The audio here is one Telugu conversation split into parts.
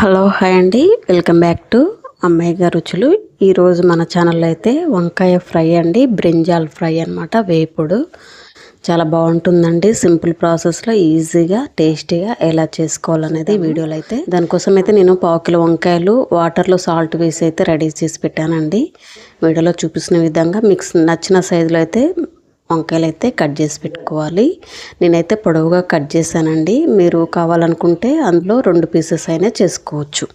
హలో హాయ్ అండి. Welcome back to Ammayi Ruchulu. ఈరోజు మన ఛానల్లో అయితే వంకాయ ఫ్రై అండి బ్రింజాల్ ఫ్రై అనమాట వేపుడు. చాలా బాగుంటుందండి. సింపుల్ ప్రాసెస్లో ఈజీగా టేస్టీగా ఎలా చేసుకోవాలనేది వీడియోలో అయితే. దానికోసం అయితే నేను పావు కిలో వంకాయలు వాటర్లో సాల్ట్ వేసి అయితే రెడీ చేసి పెట్టానండి. వీడియోలో చూపిస్తున్న విధంగా మీకు నచ్చిన సైజులో అయితే వంకాయలు అయితే కట్ చేసి పెట్టుకోవాలి. నేనైతే పొడవుగా కట్ చేశానండి. మీరు కావాలనుకుంటే అందులో రెండు పీసెస్ అయినా చేసుకోవచ్చు.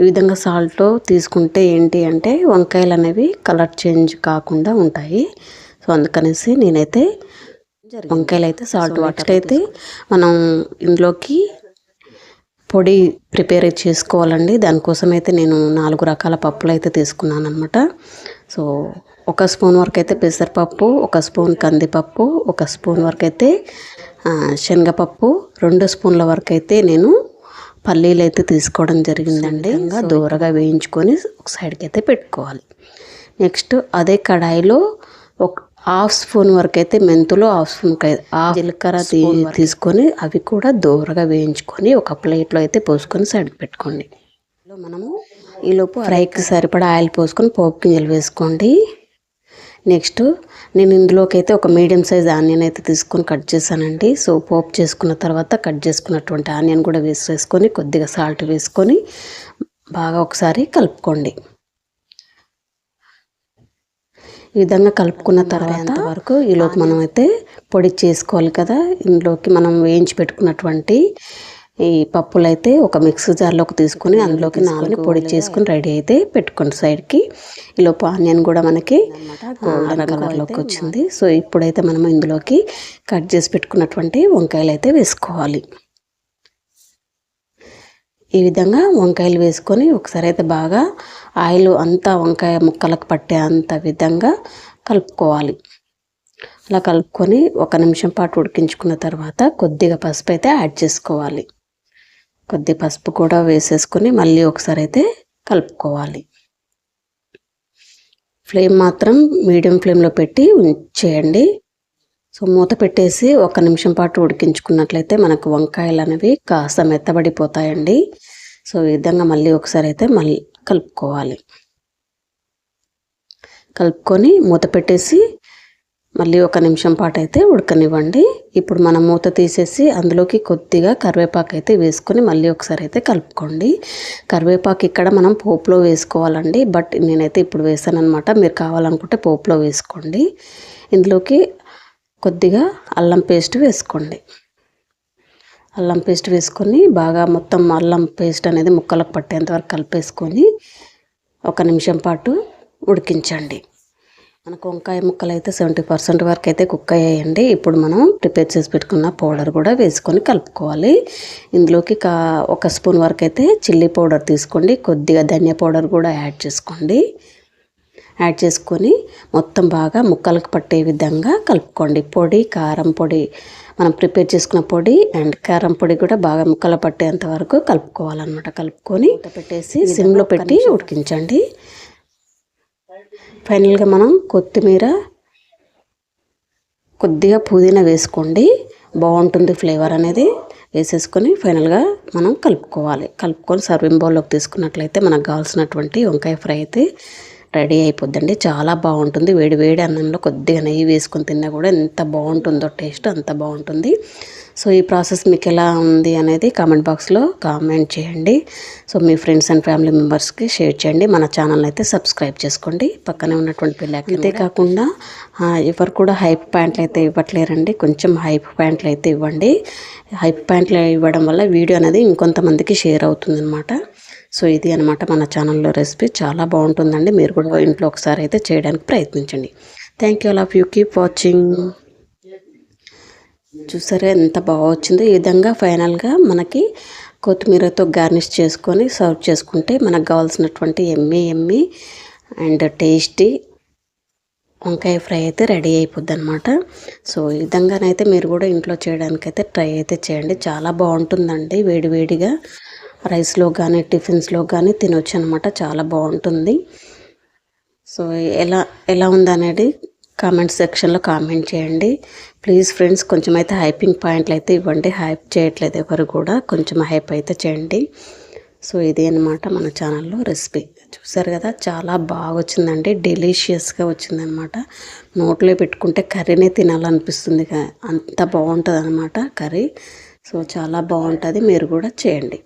ఈ విధంగా సాల్ట్ తీసుకుంటే ఏంటి అంటే వంకాయలు అనేవి కలర్ చేంజ్ కాకుండా ఉంటాయి. సో అందుకనేసి నేనైతే వంకాయలు అయితే సాల్ట్ వాటర్ అయితే మనం ఇందులోకి పొడి ప్రిపేర్ చేసుకోవాలండి. దానికోసం అయితే నేను నాలుగు రకాల పప్పులు అయితే తీసుకున్నాను అనమాట సో ఒక స్పూన్ వరకు అయితే పెసరపప్పు ఒక స్పూన్ కందిపప్పు ఒక స్పూన్ వరకు అయితే శనగపప్పు రెండు స్పూన్ల వరకు అయితే నేను పల్లీలు అయితే తీసుకోవడం జరిగిందండి. ఇంకా దూరగా వేయించుకొని ఒక సైడ్కి అయితే పెట్టుకోవాలి. నెక్స్ట్ అదే కడాయిలో ఒక హాఫ్ స్పూన్ వరకు అయితే మెంతులు హాఫ్ స్పూన్ హాఫ్ జీలకర్ర తీసుకొని అవి కూడా దూరగా వేయించుకొని ఒక ప్లేట్లో అయితే పోసుకొని సైడ్కి పెట్టుకోండి. మనము ఈలోపు ఫ్రైకి సరిపడా ఆయిల్ పోసుకొని పోపు గింజలు వేసుకోండి. నెక్స్ట్ నేను ఇందులోకి అయితే ఒక మీడియం సైజ్ ఆనియన్ అయితే తీసుకొని కట్ చేశానండి. సో పోపు చేసుకున్న తర్వాత కట్ చేసుకున్నటువంటి ఆనియన్ కూడా వేసేసుకొని కొద్దిగా సాల్ట్ వేసుకొని బాగా ఒకసారి కలుపుకోండి. ఈ విధంగా కలుపుకున్న తర్వాత వరకు ఈలోపు మనం అయితే పొడి చేసుకోవాలి కదా. ఇందులోకి మనం వేయించి పెట్టుకున్నటువంటి ఈ పప్పులు అయితే ఒక మిక్సీ జార్లోకి తీసుకొని అందులోకి నాలుగు పొడి చేసుకుని రెడీ అయితే పెట్టుకోండి సైడ్కి. ఈలోపు ఆనియన్ కూడా మనకి గోల్డెన్ కలర్లోకి వచ్చింది. సో ఇప్పుడైతే మనం ఇందులోకి కట్ చేసి పెట్టుకున్నటువంటి వంకాయలు అయితే వేసుకోవాలి. ఈ విధంగా వంకాయలు వేసుకొని ఒకసారి అయితే బాగా ఆయిల్ అంతా వంకాయ ముక్కలకు పట్టే అంత విధంగా కలుపుకోవాలి. అలా కలుపుకొని ఒక నిమిషం పాటు ఉడికించుకున్న తర్వాత కొద్దిగా పసుపు అయితే యాడ్ చేసుకోవాలి. కొద్ది పసుపు కూడా వేసేసుకొని మళ్ళీ ఒకసారి అయితే కలుపుకోవాలి. ఫ్లేమ్ మాత్రం మీడియం ఫ్లేమ్లో పెట్టి ఉంచేయండి. సో మూత పెట్టేసి ఒక నిమిషం పాటు ఉడికించుకున్నట్లయితే మనకు వంకాయలు అనేవి కాస్త మెత్తబడిపోతాయండి. సో ఈ విధంగా మళ్ళీ ఒకసారి అయితే మళ్ళీ కలుపుకోవాలి. కలుపుకొని మూత పెట్టేసి మళ్ళీ ఒక నిమిషం పాటు అయితే ఉడకనివ్వండి. ఇప్పుడు మనం మూత తీసేసి అందులోకి కొద్దిగా కరివేపాకు అయితే వేసుకొని మళ్ళీ ఒకసారి అయితే కలుపుకోండి. కరివేపాకు ఇక్కడ మనం పోపులో వేసుకోవాలండి. బట్ నేనైతే ఇప్పుడు వేసాను అనమాట మీరు కావాలనుకుంటే పోపులో వేసుకోండి. ఇందులోకి కొద్దిగా అల్లం పేస్ట్ వేసుకోండి. అల్లం పేస్ట్ వేసుకొని బాగా మొత్తం అల్లం పేస్ట్ అనేది ముక్కలకు పట్టేంత వరకు కలిపేసుకొని ఒక నిమిషం పాటు ఉడికించండి. మనకు వంకాయ ముక్కలు అయితే సెవెంటీ పర్సెంట్ వరకు అయితే కుక్ అయ్యాయండి. ఇప్పుడు మనం ప్రిపేర్ చేసి పెట్టుకున్న పౌడర్ కూడా వేసుకొని కలుపుకోవాలి. ఇందులోకి కా ఒక స్పూన్ వరకు అయితే చిల్లీ పౌడర్ తీసుకోండి. కొద్దిగా ధనియా పౌడర్ కూడా యాడ్ చేసుకోండి. యాడ్ చేసుకొని మొత్తం బాగా ముక్కలకు పట్టే విధంగా కలుపుకోండి. పొడి కారం పొడి మనం ప్రిపేర్ చేసుకున్న పొడి అండ్ కారం పొడి కూడా బాగా ముక్కలు పట్టేంత వరకు కలుపుకోవాలన్నమాట. కలుపుకొని పెట్టేసి సిమ్లో పెట్టి ఉడికించండి. ఫైనల్గా మనం కొత్తిమీర కొద్దిగా పుదీనా వేసుకోండి. బాగుంటుంది ఫ్లేవర్ అనేది. వేసేసుకొని ఫైనల్గా మనం కలుపుకోవాలి. కలుపుకొని సర్వింగ్ బౌల్లోకి తీసుకున్నట్లయితే మనకు కావాల్సినటువంటి వంకాయ ఫ్రై అయితే రెడీ అయిపోద్దండి. చాలా బాగుంటుంది. వేడి వేడి అన్నంలో కొద్దిగా నెయ్యి వేసుకొని తిన్నా కూడా ఎంత బాగుంటుందో టేస్ట్ అంత బాగుంటుంది. సో ఈ ప్రాసెస్ మీకు ఎలా ఉంది అనేది కామెంట్ బాక్స్లో కామెంట్ చేయండి. సో మీ ఫ్రెండ్స్ అండ్ ఫ్యామిలీ మెంబర్స్కి షేర్ చేయండి. మన ఛానల్ అయితే సబ్స్క్రైబ్ చేసుకోండి. పక్కనే ఉన్నటువంటి పిల్లలకి అంతే కాకుండా ఎవరు కూడా హైప్ ప్యాంట్లు అయితే ఇవ్వట్లేరండి. కొంచెం హైప్ ప్యాంట్లు అయితే ఇవ్వండి. హైప్ ప్యాంట్లు ఇవ్వడం వల్ల వీడియో అనేది ఇంకొంతమందికి షేర్ అవుతుందన్నమాట. సో ఇది అనమాట మన ఛానల్లో రెసిపీ చాలా బాగుంటుందండి. మీరు కూడా ఇంట్లో ఒకసారి అయితే చేయడానికి ప్రయత్నించండి. Thank you all of you keep watching చూసారా ఎంత బాగా వచ్చిందో? ఈ విధంగా ఫైనల్గా మనకి కొత్తిమీరతో గార్నిష్ చేసుకొని సర్వ్ చేసుకుంటే మనకు కావాల్సినటువంటి ఎమ్మి ఎమ్మి అండ్ టేస్టీ వంకాయ ఫ్రై అయితే రెడీ అయిపోద్ది అనమాట సో ఈ విధంగానైతే మీరు కూడా ఇంట్లో చేయడానికైతే ట్రై అయితే చేయండి. చాలా బాగుంటుందండి. వేడివేడిగా రైస్లో కానీ టిఫిన్స్లో కానీ తినొచ్చు అనమాట చాలా బాగుంటుంది సో ఎలా ఎలా ఉందనేది కామెంట్ సెక్షన్లో కామెంట్ చేయండి. ప్లీజ్ ఫ్రెండ్స్ కొంచెం అయితే హైపింగ్ పాయింట్లు అయితే ఇవ్వండి. హైప్ చేయట్లేదు ఎవరు కూడా. కొంచెం హైప్ అయితే చేయండి. సో ఇది అనమాట మన ఛానల్లో రెసిపీ. చూసారు కదా చాలా బాగా వచ్చిందండి డెలీషియస్గా వచ్చిందనమాట. నోట్లో పెట్టుకుంటే కర్రీనే తినాలనిపిస్తుంది అంత బాగుంటుంది అనమాట కర్రీ. సో చాలా బాగుంటుంది మీరు కూడా చేయండి.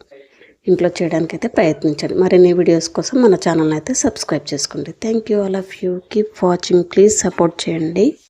ఇంట్లో చేయడానికైతే ప్రయత్నించండి. మరిన్ని వీడియోస్ కోసం మన ఛానల్ అయితే సబ్స్క్రైబ్ చేసుకోండి. Thank you all of you keep watching please support చేయండి.